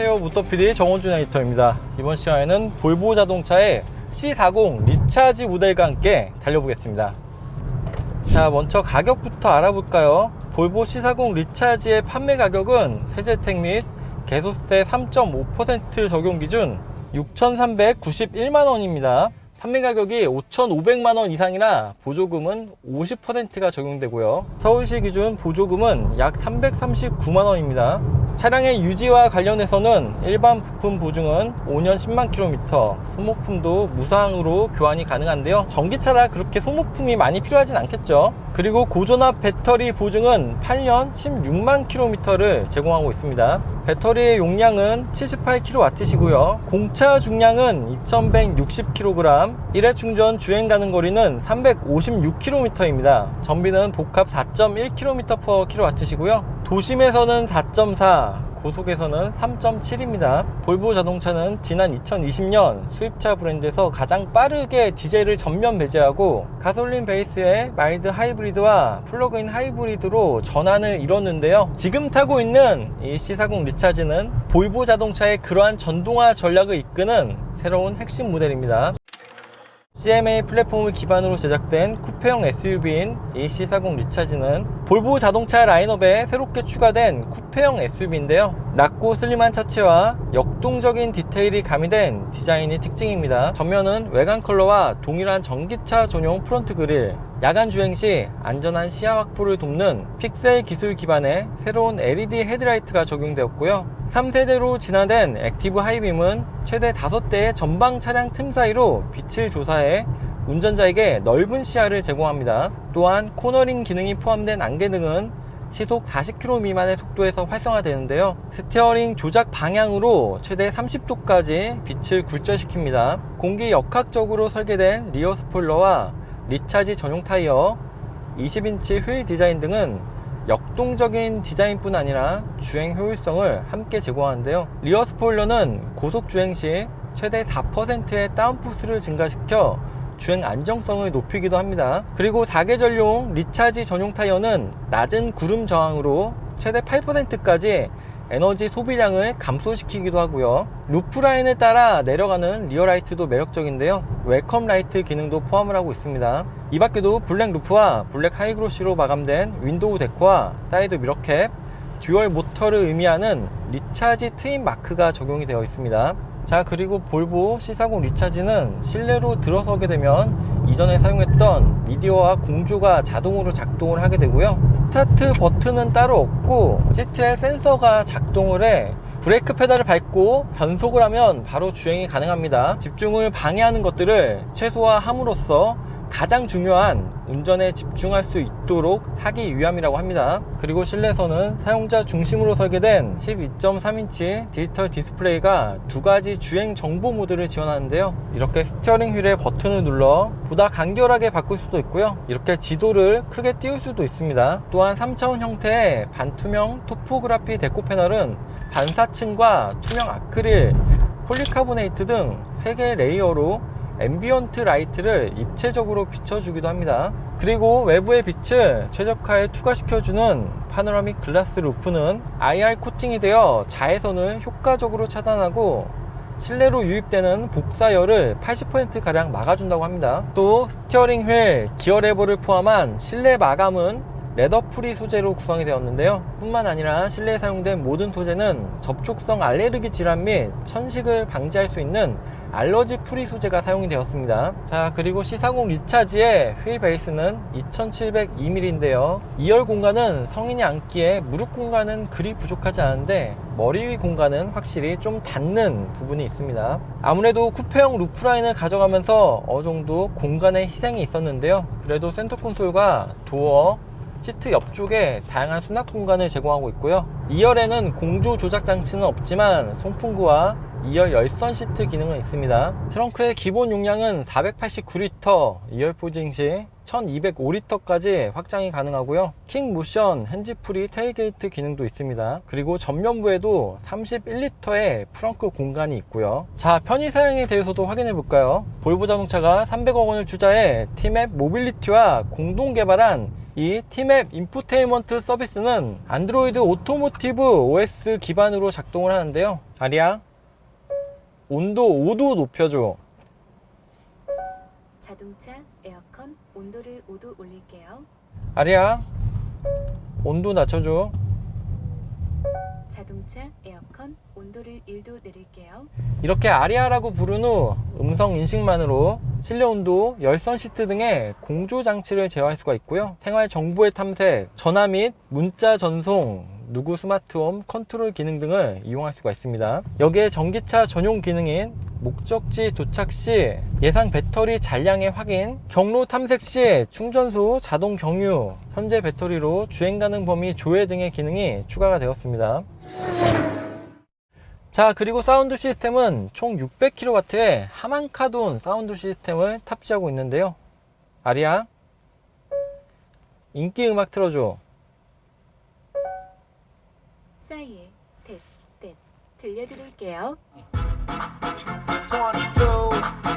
안녕하세요 모터PD 정원준 에디터입니다 이번 시간에는 볼보 자동차의 C40 리차지 모델과 함께 달려보겠습니다 자 먼저 가격부터 알아볼까요 볼보 C40 리차지의 판매 가격은 세제택 및 개소세 3.5% 적용 기준 6,391만원입니다 판매 가격이 5,500만 원 이상이라 보조금은 50%가 적용되고요. 서울시 기준 보조금은 약 339만 원입니다. 차량의 유지와 관련해서는 일반 부품 보증은 5년 10만 킬로미터, 소모품도 무상으로 교환이 가능한데요. 전기차라 그렇게 소모품이 많이 필요하진 않겠죠. 그리고 고전압 배터리 보증은 8년 16만 킬로미터를 제공하고 있습니다. 배터리의 용량은 78kW이고요. 공차 중량은 2160kg, 1회 충전 주행 가는 거리는 356km입니다. 전비는 복합 4.1km/kW이고요. 도심에서는 4.4, 고속에서는 3.7입니다. 볼보 자동차는 지난 2020년 수입차 브랜드에서 가장 빠르게 디젤을 전면 배제하고 가솔린 베이스의 마일드 하이브리드와 플러그인 하이브리드로 전환을 이뤘는데요. 지금 타고 있는 이 C40 리차즈는 볼보 자동차의 그러한 전동화 전략을 이끄는 새로운 핵심 모델입니다. CMA 플랫폼을 기반으로 제작된 쿠페형 SUV인 이 C40 리차즈는 볼보 자동차 라인업에 새롭게 추가된 쿠페형 SUV인데요. 낮고 슬림한 차체와 역동적인 디테일이 가미된 디자인이 특징입니다. 전면은 외관 컬러와 동일한 전기차 전용 프론트 그릴, 야간 주행 시 안전한 시야 확보를 돕는 픽셀 기술 기반의 새로운 LED 헤드라이트가 적용되었고요. 3세대로 진화된 액티브 하이빔은 최대 5대의 전방 차량 틈 사이로 빛을 조사해 운전자에게 넓은 시야를 제공합니다. 또한 코너링 기능이 포함된 안개등은 시속 40km 미만의 속도에서 활성화되는데요. 스티어링 조작 방향으로 최대 30도까지 빛을 굴절시킵니다. 공기 역학적으로 설계된 리어 스포일러와 리차지 전용 타이어, 20인치 휠 디자인 등은 역동적인 디자인뿐 아니라 주행 효율성을 함께 제공하는데요. 리어 스포일러는 고속 주행 시 최대 4%의 다운포스를 증가시켜 주행 안정성을 높이기도 합니다. 그리고 4계절용 리차지 전용 타이어는 낮은 구름 저항으로 최대 8%까지 에너지 소비량을 감소시키기도 하고요. 루프라인을 따라 내려가는 리어라이트도 매력적인데요. 웰컴 라이트 기능도 포함을 하고 있습니다. 이 밖에도 블랙 루프와 블랙 하이그로시로 마감된 윈도우 데코와 사이드 미러캡, 듀얼 모터를 의미하는 리차지 트윈 마크가 적용이 되어 있습니다. 자 그리고 볼보 C40 리차지는 실내로 들어서게 되면 이전에 사용했던 미디어와 공조가 자동으로 작동을 하게 되고요. 스타트 버튼은 따로 없고 시트에 센서가 작동을 해 브레이크 페달을 밟고 변속을 하면 바로 주행이 가능합니다. 집중을 방해하는 것들을 최소화함으로써 가장 중요한 운전에 집중할 수 있도록 하기 위함이라고 합니다. 그리고 실내에서는 사용자 중심으로 설계된 12.3인치 디지털 디스플레이가 두 가지 주행 정보 모드를 지원하는데요. 이렇게 스티어링 휠의 버튼을 눌러 보다 간결하게 바꿀 수도 있고요. 이렇게 지도를 크게 띄울 수도 있습니다. 또한 3차원 형태의 반투명 토포그라피 데코 패널은 반사층과 투명 아크릴, 폴리카보네이트 등 3개의 레이어로 앰비언트 라이트를 입체적으로 비춰주기도 합니다. 그리고 외부의 빛을 최적화에 투과시켜주는 파노라믹 글라스 루프는 IR 코팅이 되어 자외선을 효과적으로 차단하고 실내로 유입되는 복사열을 80%가량 막아준다고 합니다. 또 스티어링 휠, 기어 레버를 포함한 실내 마감은 레더 프리 소재로 구성이 되었는데요. 뿐만 아니라 실내에 사용된 모든 소재는 접촉성 알레르기 질환 및 천식을 방지할 수 있는 알러지 프리 소재가 사용이 되었습니다. 자, 그리고 C40 리차지의 휠 베이스는 2702mm인데요. 2열 공간은 성인이 앉기에 무릎 공간은 그리 부족하지 않은데 머리 위 공간은 확실히 좀 닿는 부분이 있습니다. 아무래도 쿠페형 루프라인을 가져가면서 어느 정도 공간의 희생이 있었는데요. 그래도 센터 콘솔과 도어, 시트 옆쪽에 다양한 수납 공간을 제공하고 있고요. 2열에는 공조 조작 장치는 없지만 송풍구와 2열 열선 시트 기능은 있습니다. 트렁크의 기본 용량은 489리터, 2열 포징 시 1205리터까지 확장이 가능하고요. 킹 모션 핸즈프리 테일게이트 기능도 있습니다. 그리고 전면부에도 31리터의 프렁크 공간이 있고요. 자, 편의 사양에 대해서도 확인해 볼까요? 볼보 자동차가 300억 원을 투자해 티맵 모빌리티와 공동 개발한 이 티맵 인포테인먼트 서비스는 안드로이드 오토모티브 OS 기반으로 작동을 하는데요. 아리야, 온도 5도 높여줘. 자동차 에어컨 온도를 5도 올릴게요. 아리야, 온도 낮춰줘. 자동차 에어컨 온도를 1도 내릴게요. 이렇게 아리아라고 부른 후 음성 인식만으로 실내 온도, 열선 시트 등의 공조 장치를 제어할 수가 있고요. 생활 정보의 탐색, 전화 및 문자 전송, 누구 스마트홈 컨트롤 기능 등을 이용할 수가 있습니다. 여기에 전기차 전용 기능인 목적지 도착 시 예상 배터리 잔량의 확인, 경로 탐색 시 충전소 자동 경유, 현재 배터리로 주행 가능 범위 조회 등의 기능이 추가가 되었습니다. 자 그리고 사운드 시스템은 총 600kW의 하만카돈 사운드 시스템을 탑재하고 있는데요 아리야 인기 음악 틀어줘 싸이의 텟텟 들려드릴게요. 22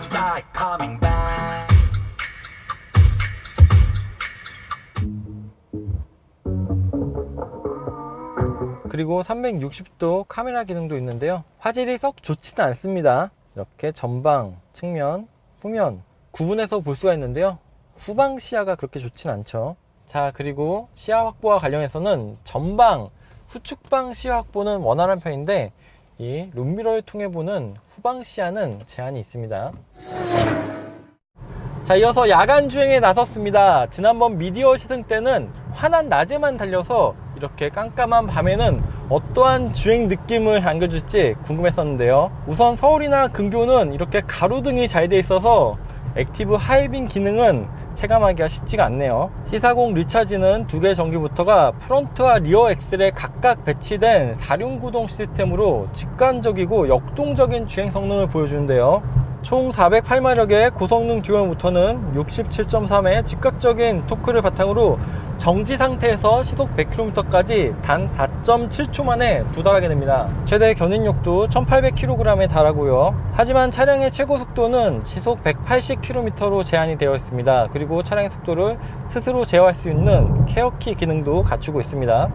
side coming back. 그리고 360도 카메라 기능도 있는데요 화질이 썩 좋지는 않습니다 이렇게 전방, 측면, 후면 구분해서 볼 수가 있는데요 후방 시야가 그렇게 좋진 않죠 자 그리고 시야 확보와 관련해서는 전방, 후측방 시야 확보는 원활한 편인데 이 룸미러를 통해 보는 후방 시야는 제한이 있습니다. 자 이어서 야간 주행에 나섰습니다. 지난번 미디어 시승 때는 환한 낮에만 달려서 이렇게 깜깜한 밤에는 어떠한 주행 느낌을 안겨줄지 궁금했었는데요. 우선 서울이나 근교는 이렇게 가로등이 잘 돼 있어서 액티브 하이빙 기능은 체감하기가 쉽지가 않네요. C40 리차지는 두개 전기부터가 프론트와 리어 엑셀에 각각 배치된 4륜 구동 시스템으로 직관적이고 역동적인 주행 성능을 보여주는데요. 총 408마력의 고성능 듀얼 모터는 67.3의 즉각적인 토크를 바탕으로 정지 상태에서 시속 100km까지 단 4.7초 만에 도달하게 됩니다. 최대 견인력도 1800kg에 달하고요. 하지만 차량의 최고 속도는 시속 180km로 제한이 되어 있습니다. 그리고 차량의 속도를 스스로 제어할 수 있는 케어키 기능도 갖추고 있습니다.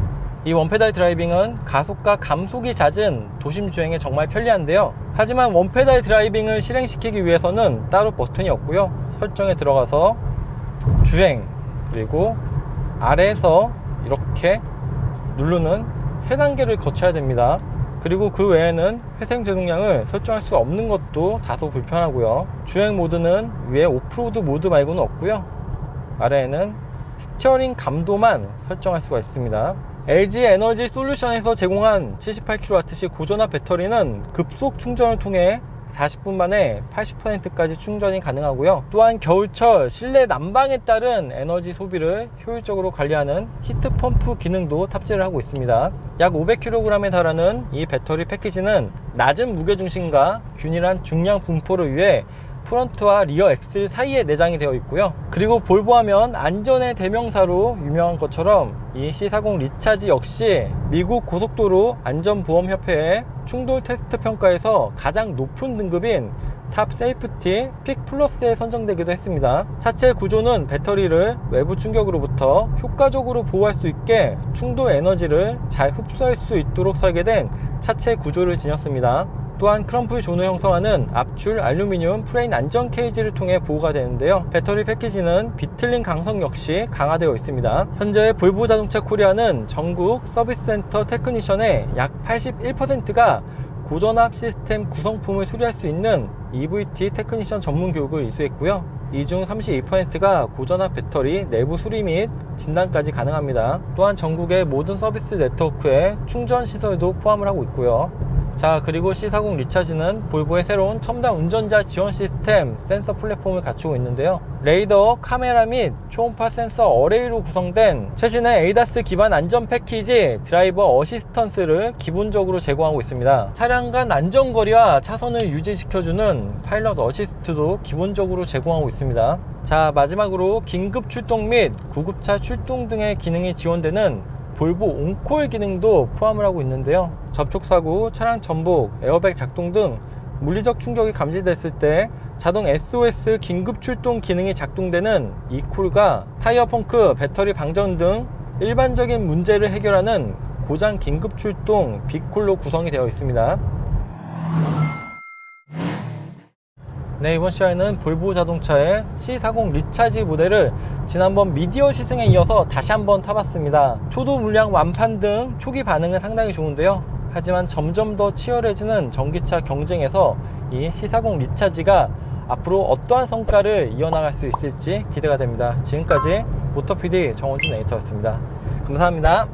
이 원페달 드라이빙은 가속과 감속이 잦은 도심 주행에 정말 편리한데요. 하지만 원페달 드라이빙을 실행시키기 위해서는 따로 버튼이 없고요. 설정에 들어가서 주행 그리고 아래에서 이렇게 누르는 세 단계를 거쳐야 됩니다. 그리고 그 외에는 회생 제동량을 설정할 수 없는 것도 다소 불편하고요. 주행 모드는 위에 오프로드 모드 말고는 없고요. 아래에는 스티어링 감도만 설정할 수가 있습니다. LG 에너지 솔루션에서 제공한 78kWh 고전압 배터리는 급속 충전을 통해 40분 만에 80%까지 충전이 가능하고요. 또한 겨울철 실내 난방에 따른 에너지 소비를 효율적으로 관리하는 히트 펌프 기능도 탑재를 하고 있습니다. 약 500kg에 달하는 이 배터리 패키지는 낮은 무게 중심과 균일한 중량 분포를 위해 프론트와 리어 엑셀 사이에 내장이 되어 있고요. 그리고 볼보 하면 안전의 대명사로 유명한 것처럼 이 C40 리차지 역시 미국 고속도로 안전보험협회의 충돌 테스트 평가에서 가장 높은 등급인 탑 세이프티 픽 플러스에 선정되기도 했습니다. 차체 구조는 배터리를 외부 충격으로부터 효과적으로 보호할 수 있게 충돌 에너지를 잘 흡수할 수 있도록 설계된 차체 구조를 지녔습니다. 또한 크럼플 존을 형성하는 압출 알루미늄 프레임 안전 케이지를 통해 보호가 되는데요. 배터리 패키지는 비틀림 강성 역시 강화되어 있습니다. 현재 볼보 자동차 코리아는 전국 서비스 센터 테크니션의 약 81%가 고전압 시스템 구성품을 수리할 수 있는 EVT 테크니션 전문 교육을 이수했고요. 이중 32%가 고전압 배터리 내부 수리 및 진단까지 가능합니다. 또한 전국의 모든 서비스 네트워크에 충전 시설도 포함을 하고 있고요. 자 그리고 C40 리차지는 볼보의 새로운 첨단 운전자 지원 시스템 센서 플랫폼을 갖추고 있는데요. 레이더, 카메라 및 초음파 센서 어레이로 구성된 최신의 에이다스 기반 안전 패키지 드라이버 어시스턴스를 기본적으로 제공하고 있습니다. 차량 간 안전거리와 차선을 유지시켜주는 파일럿 어시스트도 기본적으로 제공하고 있습니다. 자 마지막으로 긴급 출동 및 구급차 출동 등의 기능이 지원되는 볼보 온콜 기능도 포함을 하고 있는데요. 접촉사고, 차량 전복, 에어백 작동 등 물리적 충격이 감지됐을 때 자동 SOS 긴급 출동 기능이 작동되는 이 콜과 타이어 펑크, 배터리 방전 등 일반적인 문제를 해결하는 고장 긴급 출동 빅콜로 구성이 되어 있습니다. 네, 이번 시간에는 볼보 자동차의 C40 리차지 모델을 지난번 미디어 시승에 이어서 다시 한번 타봤습니다. 초도 물량 완판 등 초기 반응은 상당히 좋은데요. 하지만 점점 더 치열해지는 전기차 경쟁에서 이 C40 리차지가 앞으로 어떠한 성과를 이어나갈 수 있을지 기대가 됩니다. 지금까지 모터PD 정원준 에디터였습니다. 감사합니다.